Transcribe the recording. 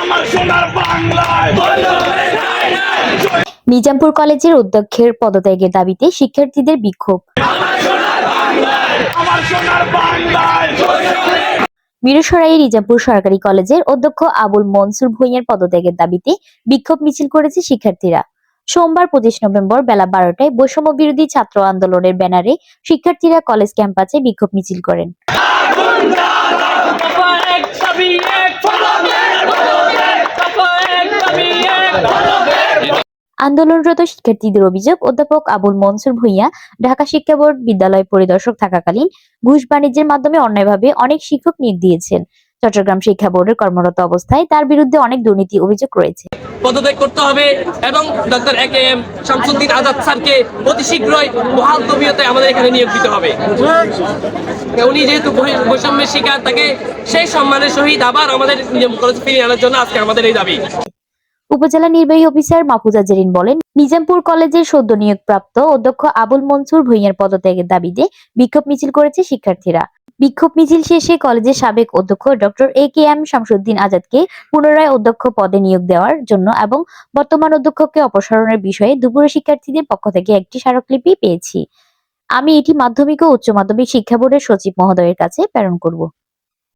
আমার সোনার বাংলায়। নিজামপুর কলেজের অধ্যক্ষের পদত্যাগের দাবিতে শিক্ষার্থীদের বিক্ষোভ। আমার সোনার মিরসরাই নিজামপুর সরকারি কলেজের অধ্যক্ষ আবুল মনসুর ভুঁইয়ার পদত্যাগের দাবিতে বিক্ষোভ মিছিল করেছে শিক্ষার্থীরা। সোমবার পঁচিশ নভেম্বর বেলা বারোটায় বৈষম্য বিরোধী ছাত্র আন্দোলনের ব্যানারে শিক্ষার্থীরা কলেজ ক্যাম্পাসে বিক্ষোভ মিছিল করেন। আন্দোলনরত শিক্ষার্থীদের অভিযোগ, অধ্যাপক আবুল মনসুর ভুঁইয়া, ঢাকা শিক্ষা বোর্ড বিদ্যালয় পরিদর্শক থাকাকালীন ঘুষ বাণিজ্যের মাধ্যমে অন্যায়ভাবে অনেক শিক্ষক নিয়োগ দিয়েছেন। চট্টগ্রাম শিক্ষা বোর্ডের কর্মরত অবস্থায় তার বিরুদ্ধে অনেক দুর্নীতি অভিযোগ রয়েছে। পদত্যাগ করতে হবে এবং doctor A K M Shamsuddin Azad স্যারকে অতি শীঘ্রই বহাল তবিয়তে আমাদের এখানে নিয়োগ দিতে হবে। উনি যেহেতু বৈষম্যের শিকার, তাকে সেই সম্মানের সহিত আবার আমাদের কলেজে ফিরিয়ে আনার জন্য আজকে আমাদের এই দাবি। উপজেলা নির্বাহী অফিসার মাহফুজা জেরিন বলেন, নিজামপুর কলেজের সদ্য নিয়োগপ্রাপ্ত অধ্যক্ষ আবুল মনসুর ভুঁইয়ার পদত্যাগের দাবিতে বিক্ষোভ মিছিল করেছে শিক্ষার্থীরা। বিক্ষোভ মিছিল শেষে কলেজের সাবেক অধ্যক্ষ doctor A K M Shamsuddin আজাদকে পুনরায় অধ্যক্ষ পদে নিয়োগ দেওয়ার জন্য এবং বর্তমান অধ্যক্ষকে অপসারণের বিষয়ে দুপুরে শিক্ষার্থীদের পক্ষ থেকে একটি স্মারকলিপি পেয়েছি। আমি এটি মাধ্যমিক ও উচ্চ মাধ্যমিক শিক্ষা বোর্ডের সচিব মহোদয়ের কাছে প্রেরণ করব।